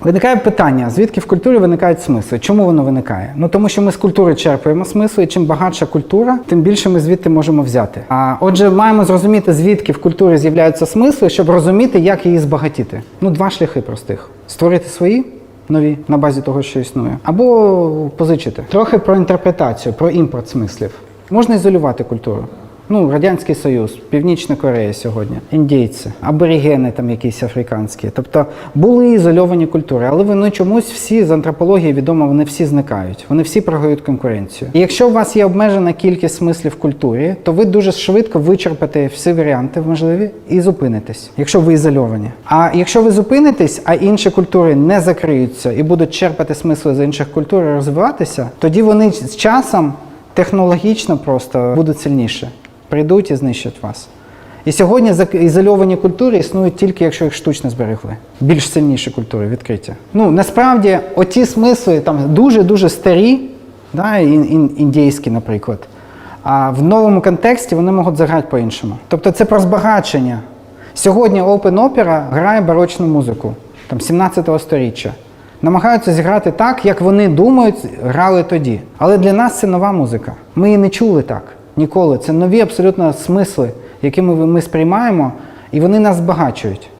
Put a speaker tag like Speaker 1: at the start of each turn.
Speaker 1: Виникає питання, звідки в культурі виникають смисли? Чому воно виникає? Ну тому що ми з культури черпаємо смисли, і чим багатша культура, тим більше ми звідти можемо взяти. А отже, маємо зрозуміти, звідки в культурі з'являються смисли, щоб розуміти, як її збагатіти. Ну, два шляхи простих: створити свої. Нові на базі того, що існує, або позичити. Трохи про інтерпретацію, про імпорт смислів. Можна ізолювати культуру. Ну, Радянський Союз, Північна Корея сьогодні, індійці, аборигени там якісь африканські. Тобто були ізольовані культури, але вони чомусь всі з антропології відомо, вони всі зникають, вони всі програють конкуренцію. І якщо у вас є обмежена кількість смислів в культурі, то ви дуже швидко вичерпаєте всі варіанти можливі і зупинитесь, якщо ви ізольовані. А якщо ви зупинитесь, а інші культури не закриються і будуть черпати смисли з інших культур і розвиватися, тоді вони з часом технологічно просто будуть сильніші прийдуть і знищать вас. І сьогодні ізольовані культури існують тільки, якщо їх штучно зберегли. Більш сильніші культури відкриті. Ну насправді, оті смисли там дуже-дуже старі, да, ін- ін- індійські, наприклад. А в новому контексті вони можуть заграти по-іншому. Тобто це про збагачення. Сьогодні Open Opera грає барочну музику там 17 століття. Намагаються зіграти так, як вони думають, грали тоді. Але для нас це нова музика. Ми її не чули так ніколи. Це нові абсолютно смисли, які ми, ми сприймаємо, і вони нас збагачують.